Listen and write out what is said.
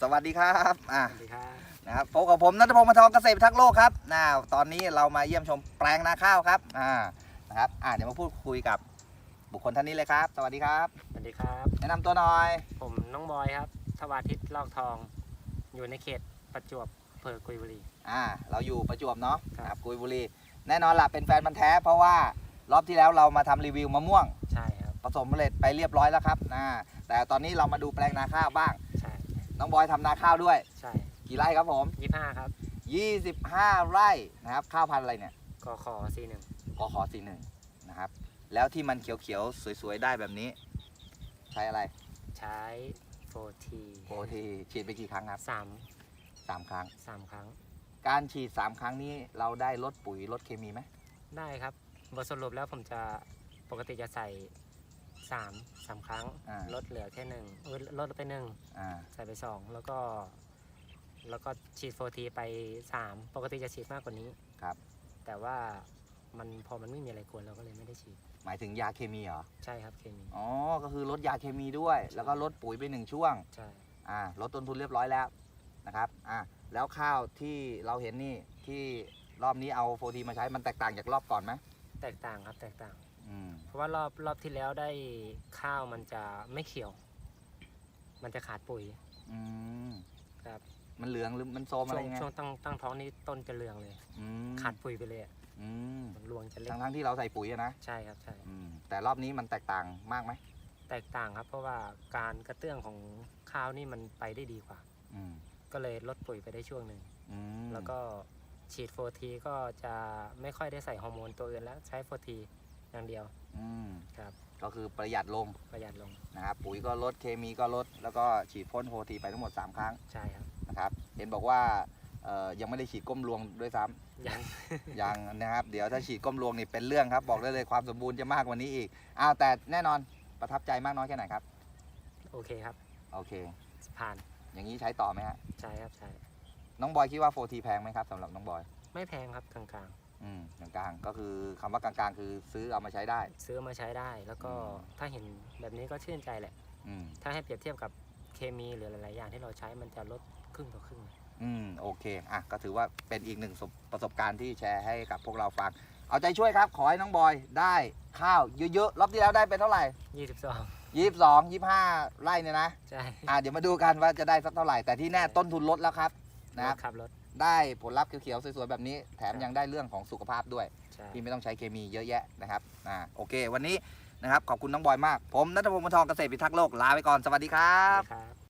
สวัสดีครับอ่าสวัสดีครับนะครับพบกับผมนัทพงศ์มาทองเกษตรพิทักษ์โลกครับนะตอนนี้เรามาเยี่ยมชมแปลงนาข้าวครับอ่านะครับอ่าเดี๋ยวมาพูดคุยกับบุคคลท่านนี้เลยครับ สวัสดีครับ สวัสดีครับ แนะนำตัวหน่อย ผมน้องบอยครับทวาทิตลอกทอง อยู่ในเขตประจวบอำเภอกุยบุรี อ่า เราอยู่ประจวบเนาะครับนะครับกุยบุรี แน่นอนล่ะเป็นแฟนมันธุ์แท้ เพราะว่ารอบที่แล้วเรามาทำรีวิวมะม่วง ใช่ครับ ผสมเมล็ดไปเรียบร้อยแล้วครับนะแต่ตอนนี้เรามาดูแปลงนาข้าวบ้างใช่ น้องบอยทำนาข้าวด้วย ใช่กี่ไร่ครับผม ยี่ห้าครับ25 ไร่นะครับ ข้าวพันธุ์อะไรเนี่ยกขอซีหนึ่งกขอสี่หนึ่งนะครับ แล้วที่มันเขียวๆ สวยๆ ได้แบบนี้ ใช้อะไรใช้โฟทีโอทีฉีดไปกี่ครั้งครับสามสามครั้ง สามครั้ง การฉีด 3 ครั้งนี้เราได้ลดปุ๋ยลดเคมีไหมได้ครับบทสรุปแล้วผมจะปกติจะใส่ สามสามครั้งอ่า ลดเหลือแค่หนึ่งเออลดไปหนึ่งอ่าใส่ไปสองแล้วก็ แล้วก็ฉีดโฟทีไปสามปกติจะฉีดมากกว่านี้ ครับ แต่ว่ามันพอมันไม่มีอะไรกวนเราก็เลยไม่ได้ฉีดหมายถึงยาเคมีเหรอใช่ครับเคมีอ๋อก็คือลดยาเคมีด้วย แล้วก็ลดปุ๋ยไปหนึ่งช่วงใช่อ่าลดต้นทุนเรียบร้อยแล้วนะครับอ่าแล้วข้าวที่เราเห็นนี่ที่รอบนี้เอาโฟทีมาใช้มันแตกต่างจากรอบก่อนไหมแตกต่างครับแตกต่าง อืมเพราะว่ารอบรอบที่แล้วได้ข้าวมันจะไม่เขียว มันจะขาดปุ๋ยอืมครับมันเหลืองหรือมันโซมอะช่ไรวงยังไงช่วงตั้งตั้งท้องนี่ต้นจะเหลืองเลย อืมขาดปุ๋ยไปเลยอะอืมมันรวงจะเล็กทั้งทั้งๆที่เราใส่ปุ๋ยอะนะใช่ครับใช่ อืมแต่รอบนี้มันแตกต่างมากไหมแตกต่างครับ เพราะว่าการกระเตื้องของข้าวนี่มันไปได้ดีกว่า อืมก็เลยลดปุ๋ยไปได้ช่วงหนึ่ง อืมแล้วก็ฉีดโฟทีก็จะไม่ค่อยได้ใส่ฮอร์โมนตัวอื่นแล้วใช้โฟที อย่างเดียวอืมครับ ก็คือประหยัดลงประหยัดลงนะครับปุ๋ยก็ลดเคมีก็ลด แล้วก็ฉีดพ่นโฟทีไปทั้งหมด 3 ครั้งใช่ครับนะครับเห็นบอกว่าเอ่อยังไม่ได้ฉีดก้มรวงด้วยซ้ำ ยังยังนะครับ เดี๋ยวถ้าฉีดก้มรวงนี่เป็นเรื่องครับ บอกได้เลยความสมบูรณ์จะมากกว่านี้อีกอ้าวแต่แน่นอนประทับใจมากน้อยแค่ไหนครับ โอเคครับ โอเค ผ่านอย่างนี้ใช้ต่อไหมฮะ ใช่ครับใช่น้องบอยคิดว่าโฟทีแพงไหมครับสำหรับน้องบอย ไม่แพงครับกลาง อืมกลางๆก็คือคำว่ากลางๆ คือซื้อเอามาใช้ได้ๆซื้อมาใช้ได้ แล้วก็อืมถ้าเห็นแบบนี้ก็ชื่นใจแหละ อืม ถ้าให้เปรียบเทียบกับเคมีหรือหลายๆอย่างที่เราใช้มันจะลดครึ่งต่อครึ่งอืมโอเค อะ ก็ถือว่าเป็นอีกหนึ่งประสบการณ์ที่แชร์ให้กับพวกเราฟัง เอาใจช่วยครับ ขอให้น้องบอยได้ข้าวเยอะๆ รอบที่แล้วได้เป็นเท่าไหร่22 ยี่สิบสองยี่ห้าไร่เนี่ยนะ ใช่อะ เดี๋ยวมาดูกันว่าจะได้สักเท่าไหร่ แต่ที่แน่ต้นทุนลดแล้วครับรนะครับถขับรถ ได้ผลลัพธ์เขียวๆสวยๆแบบนี้ แถมครับยังได้เรื่องของสุขภาพด้วยใช่ที่ไม่ต้องใช้เคมีเยอะแยะนะครับอ่าโอเค วันนี้นะครับขอบคุณน้องบอยมาก ผมนัทพงศ์มนทองเกษตรพิทักษ์โลกลาไปก่อนสวัสดีครับครับ